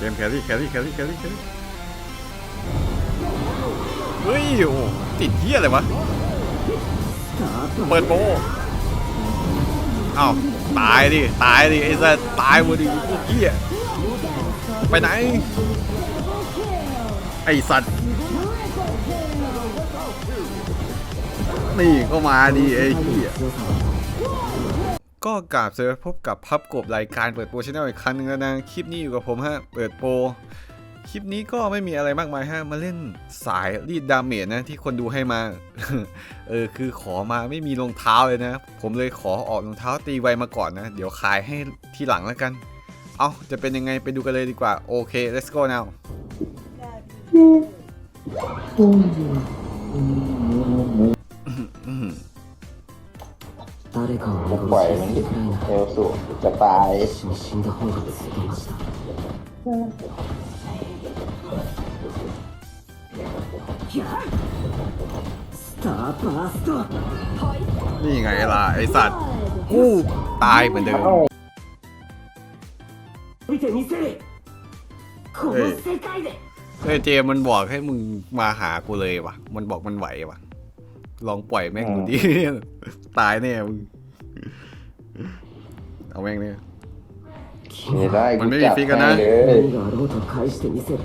เกมแครี่แครี่แครี่แครี่แครี่เฮ้ยโอ้ติดเหี้ยอะไรวะ เปิดโปอ้าวตายดิ ตายดิไอ้สัสตายหมดดิพวกเหี้ยไปไหน ไอ้สัตว์นี่ก็มาดิไอ้เหี้ย ก็กราบสวัสดีพบกับพับกบรายการเปิดโปรชแนลอีกครั้งหนึ่งแล้วนะ คลิปนี้อยู่กับผมฮะ เปิดโปร คลิปนี้ก็ไม่มีอะไรมากมายฮะ มาเล่นสายรีดดาเมจนะที่คนดูให้มา เออคือขอมาไม่มีรองเท้าเลยนะ ผมเลยขอออกรองเท้าตีไวมาก่อนนะ เดี๋ยวขายให้ทีหลังแล้วกัน เอาจะเป็นยังไงไปดูกันเลยดีกว่า โอเค let's go now ปล่อยมันดิเทลสูจะตายนี่ไงล่ะ ไอสัตว์กูตายเหมือนเดิมเฮ้ยเฮ้จมันบอกให้มึงมาหากูเลยวะมันบอกมันไหววะลองปล่อยแม่งดูดิตายแน่มึง เอาแม่งเนี่ย ไม่ได้ มันไม่มีฟิกกันนะ ให้เลย 何があろうと返してみせる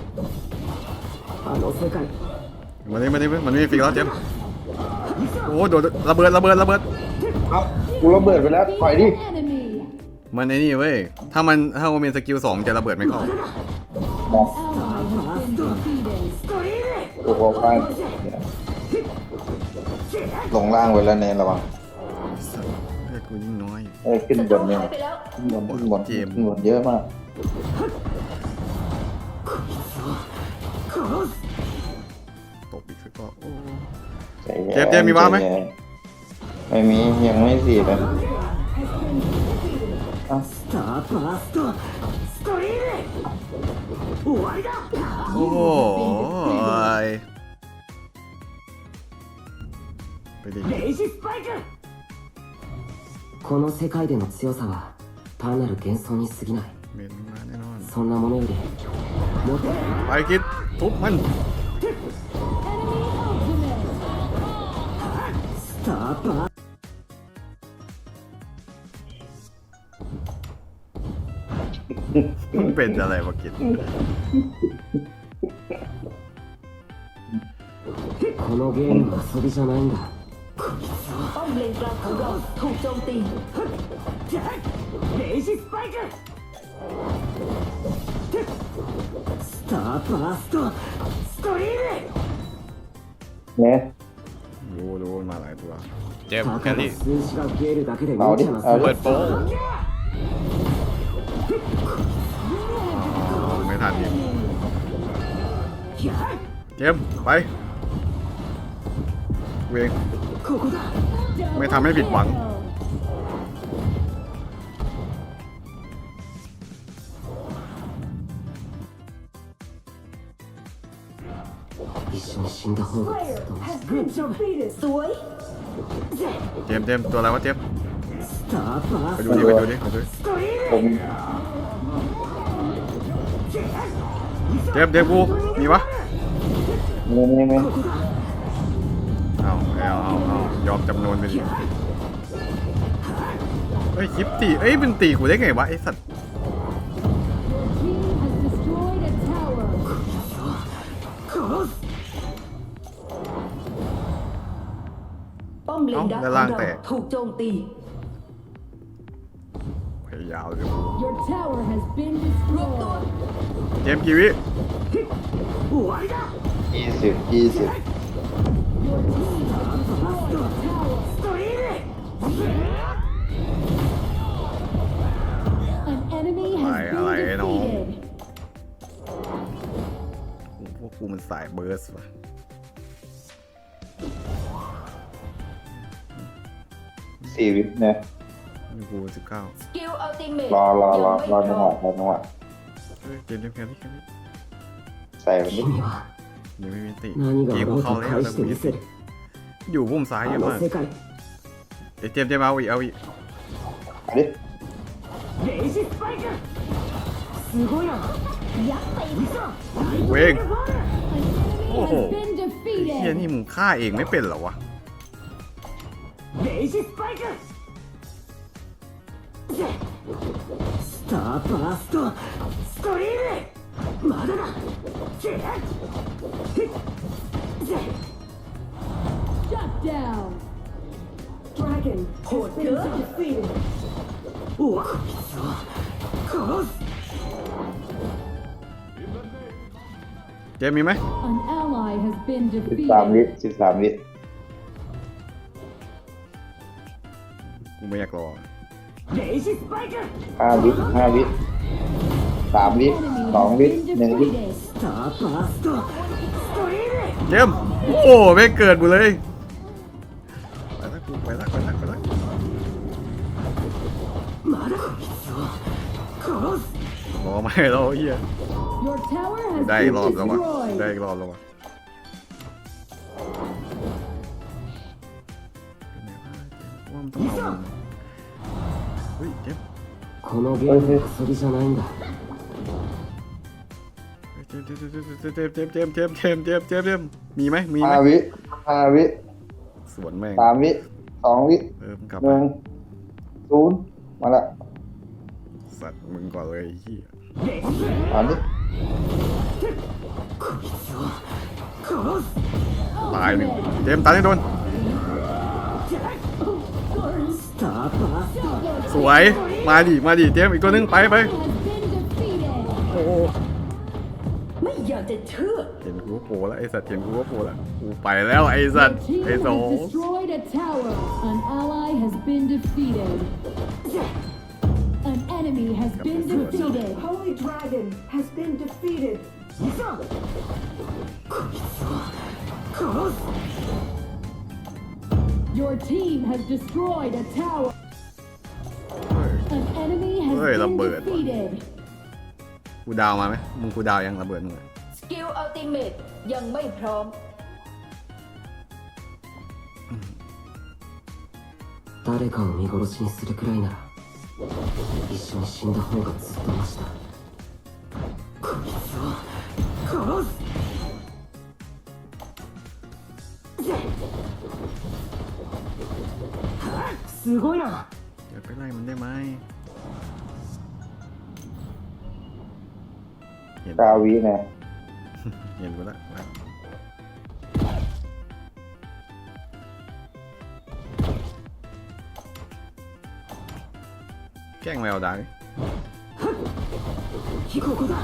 あの世界 มันนี่มันนี่มันไม่มีฟิกแล้วเจมส์โอ้โดนระเบิดระเบิดระเบิด เอ้ากูระเบิดไปแล้วปล่อยดิ enemy. มันไอ้นี่เว้ย ถ้ามันถ้ามันมีสกิลสองจะระเบิดไม่เข้า Ally has been defeated. โอ้โหไปลงล่างไว้แล้วเนนระวัง สัตว์เ ลือดกูยิ่งน้อยเออขึ้นบนเนี่ยขึ้นบนขึ้นบนขึ้นบนเยอะมากตกอีกสักก็อเจมเจมมีบ้าไหมไม่มียังไม่สีเลยโอ้ยไปดิ この世界での強さは単なる幻想に過ぎない เมนมาแน่นอน そんなものよりもっと ไปคิดทุบมัน スターバー มันเป็นอะไรวะกิด このゲームは遊びじゃないんだ ป้อมเลนกลางของเราถูกโจมตีเดจิสไปเกอร์สตาร์บาสต์สตอรี่เนี่ยนสโอ้โหมาหลายตัวเจ็บแค่นี้เอาดิเอปิดโป๊ะไม่ทันอีเจ็บไปเวง ไม่ทำให้ผิดหวัง 一緒に死んだ方がずっとマシ Good job สวย เจมส์เจมส์ตัวอะไรวะเจมส์ スターバ ไป ース ดูดิไปดูดิไปดูดิ ผม เจมส์เจมส์กูมีวะ ไม่ไม่ไม่ เอาเอาเอาเอายอมจำนวนไปดิเฮ้ยคลิปตีเอ้ยมันตีกูได้ไงวะไอสัตว์ป้อมเลนดาด้านล่างแต่ถูกโจมตียายาวเลยเกมกี่วิยี่สิบยี่สิบ An ยอะไร has ะพวกกูมันสายเบิร์สว่ะสี่วิปเนี่ย นี่กูสิบเก้ารอรอรอรอจังหวะรอจังหวะเฮ้ยเกมเดีนนี่กันนี่ใส่มันิด ยังไม่มีติ 何が เก あ ม ろ กู う เข้า と แล้ว 返 แต่ し กู てみ มี せる อยู่พุ่มซ้าย あ เยอะ の มาก 世界 เดี๋ยวเจมส์เจมส์เอาอีกเอาอีก เอาดิ レイジスパイクすごいなや ยักษ์ตีซะ เวง An enemy Oh. has been เฮีย defeated. นี่มึงฆ่าเองไม่เป็นเหรอวะ レイジスパイクスターバーストストリーム まだだチェッ Shut down. Dragon โหดเกิน defeated おこいつを殺す เจมมีไหม An ally has been สิบสามวิ defeated. สิบสามวิ กูไม่อยากรอ レイジスパイク ห้าวิห้าวิสามวิ Enemy สองวิหนึ่งวิเยี่ยมโอ้ไม่เกิดหมดเลยไปละกูไปละไปละไปละรอไม่แล้วเฮียได้รอบแล้ววะได้รอบแล้ววะว่าเฮ้ยเจ็บ เจมส์เจมส์เมส์เจมส์เจมส์เจมส์เจมส์เจมส์เจมส์มีไหมมีไหมวิห้าวิสวนแม่งสามวิสองวิเออมกลับหนึ่งศูนย์มาละสัตว์มึงก่อนเลยที่านดิตายหนึ่งเจมส์ตายหนึ่งโดน สวย มาดิ มาดิ เจมส์อีกตัวหนึ่งไปไป ยากจะเชื่อ เห็นกูว่าโปรแล้วไอ้สัตว์เห็นกูว่าโปรแล้วกูไปแล้วไอ้สัต Your ว์ team ไอ้ has โส destroyed a tower. An ally has been defeated. An enemy has been defeated. Holy Dragon has been defeated こいつを殺す Your team has destroyed a tower. เฮ้ย An enemy has Ôi, been làm bừa. defeated. กูดาวมาไหมมึงกูดาวยังระเบิดมึงอะ ส กิลอัลติเมตยังไม่พร้อม 誰かを見殺しにするくらいなら一緒に死んだ方がずっとマシだこいつを殺すすごいな อย่าไปไล่มันได้ไหมเห็น เก้าวินะ เห็นกูแล้วไปแกล้งแมวดาวดิ ここだ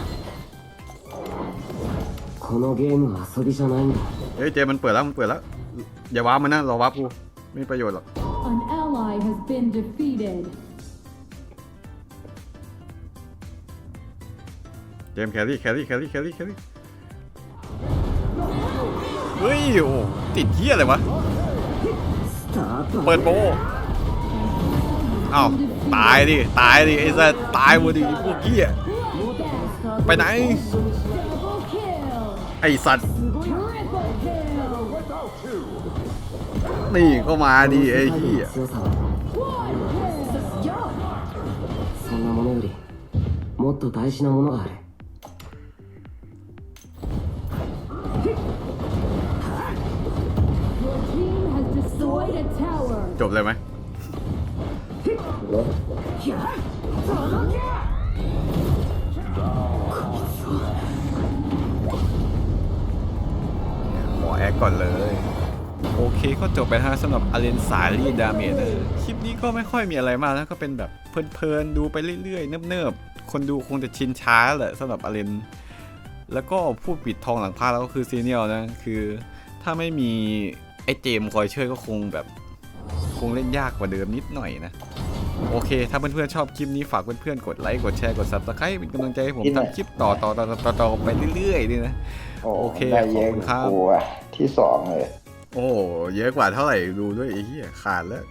このゲームは遊びじゃないんだ เฮ้ยเจมันเปิดแล้วมันเปิดแล้ว อย่าวาร์ปมันนะรอวาร์ปกูไม่มีประโยชน์หรอก An ally has been defeated. เจมส์แครี่แครี่แครี่แครี่แครี่ เฮ้ยโอ้ติดเหี้ยอะไรวะ スタート เปิดโปรอ้าวตายดิ ตายดิไอ้สัสตายหมดดิพวกเหี้ย ไปไหน Double kill. ไอ้สัตว์ Triple kill. นี่ก็มาดิไอ้เหี้ย 強さは One kill. ยอด そんなものよりもっと大事なものがある จบเลยไหมหมอแอคก่อนเลย โอเคก็จบไปนะสำหรับอาเลนสาลีดาเมจนะคลิปนี้ก็ไม่ค่อยมีอะไรมากนะก็เป็นแบบเพลินๆ ดูไปเรื่อยๆ เนิบๆ คนดูคงจะชินช้าแหละสำหรับอาเลนแล้วก็ผู้ปิดทองหลังผ้าแล้วก็คือซีเนียลนะ คือถ้าไม่มีไอเจมคอยช่วยก็คงแบบ คงเล่นยากกว่าเดิมนิดหน่อยนะ โอเค ถ้าเพื่อนๆชอบคลิปนี้ฝากเพื่อนๆกดไลค์กดแชร์กด subscribe เป็นกำลังใจให้ผมทำคลิปต่อต่อต่อต่อต่อไปเรื่อยๆด้วยนะ โอ้โอเคได้เยอะขอบคุณครับกูอะที่สองเลย โอ้โหเยอะกว่าเท่าไหร่ดูด้วยไอ้เหี้ยขาดแล้ว